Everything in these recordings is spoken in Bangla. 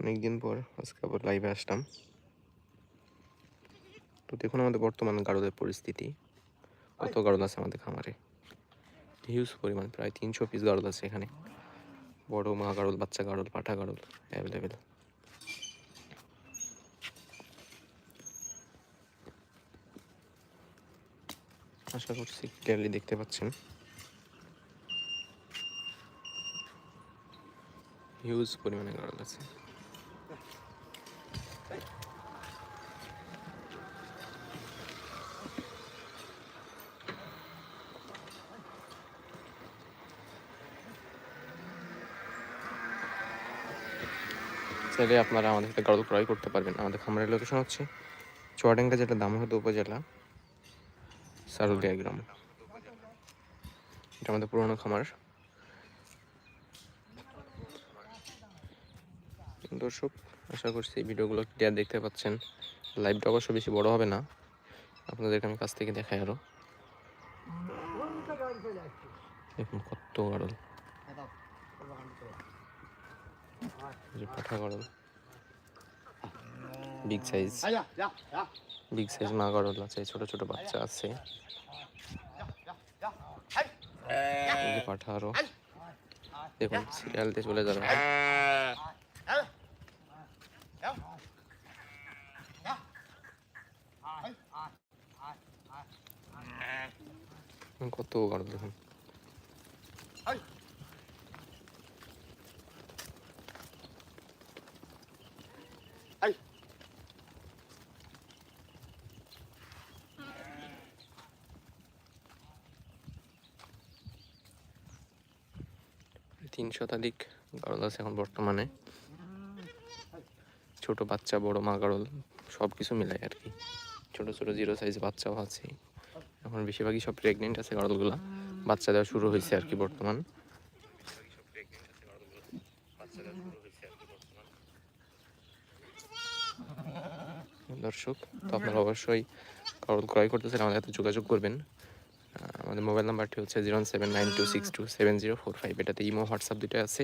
অনেকদিন পর আজকে আবার লাইভে আসলাম। তো দেখুন আমাদের বর্তমান গাড়লের পরিস্থিতি। কত গাড়ল আছে আমাদের খামারে? হিউজ পরিমাণ, প্রায় তিনশো পিস গাড়ল আছে এখানে। বড়, মা গাড়ল বাচ্চা গাড়ল পাঠা গাড়ল অ্যাভেলেবেল আশা করছি ক্লিয়ারলি দেখতে পাচ্ছেন। হিউজ পরিমাণে গাড়ল আছে। চাইলে আপনারা আমাদের সাথে গাড়ল ক্রয় করতে পারবেন। আমাদের খামারের লোকেশন হচ্ছে চুয়াডাঙ্গা জেলা দামোহদ উপজেলা সারুলিয়া গ্রাম এটা আমাদের পুরোনো খামার। দর্শক, আশা করছি ভিডিওগুলো ক্লিয়ার দেখতে পাচ্ছেন। লাইভটা অবশ্য বেশি বড় হবে না। আপনাদেরকে আমি কাছ থেকে দেখাই আরও। দেখুন কত এই যে পাঠা গাড়ল বিগ সাইজ বিগ সাইজ মা গাড়ল আছে ছোট ছোট বাচ্চা আছে। পাঠা আরও। দেখুন সিরিয়ালতে চলে যাবে। কত গাড়ল দেখুন। তিন শতাধিক গাড়ল আছে এখন বর্তমানে। ছোট বাচ্চা বড় মা গাড়ল সব কিছু মিলাই আর কি। ছোট ছোট জিরো সাইজ বাচ্চাও আছে। এখন বেশিরভাগই সব প্রেগনেন্ট আছে গাড়লগুলো বাচ্চা দেওয়া শুরু হয়েছে আর কি বর্তমান। দর্শক, তো আপনারা অবশ্যই গাড়ল ক্রয় করতে চাইলে আমাদের সাথে যোগাযোগ করবেন। আমাদের মোবাইল নাম্বারটি হচ্ছে zero seven nine two six two seven zero four five. এটাতে ইমো, হোয়াটসঅ্যাপ দুটো আছে।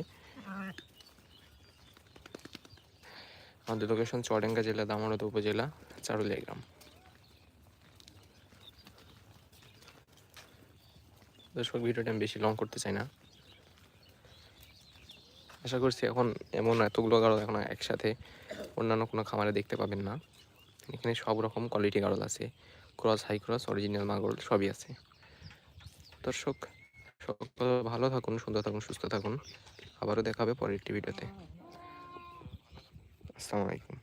আমাদের লোকেশন চুয়াডাঙ্গা জেলা, দামোদর উপজেলা, চারুলিয়া গ্রাম। দর্শক, ভিডিওটা আমি বেশি লং করতে চাই না। আশা করছি এখন এমন এতগুলো গাড়ল এখন একসাথে অন্যান্য কোনো খামারে দেখতে পাবেন না। এখানে সব রকম কোয়ালিটি গাড়ল আছে। ক্রস হাই ক্রস অরিজিনাল মাগল সবই আছে। দর্শক, সকল ভালো থাকুন, সুন্দর থাকুন, সুস্থ থাকুন। আবারও দেখা হবে পরের একটি ভিডিওতে। আসসালামু আলাইকুম।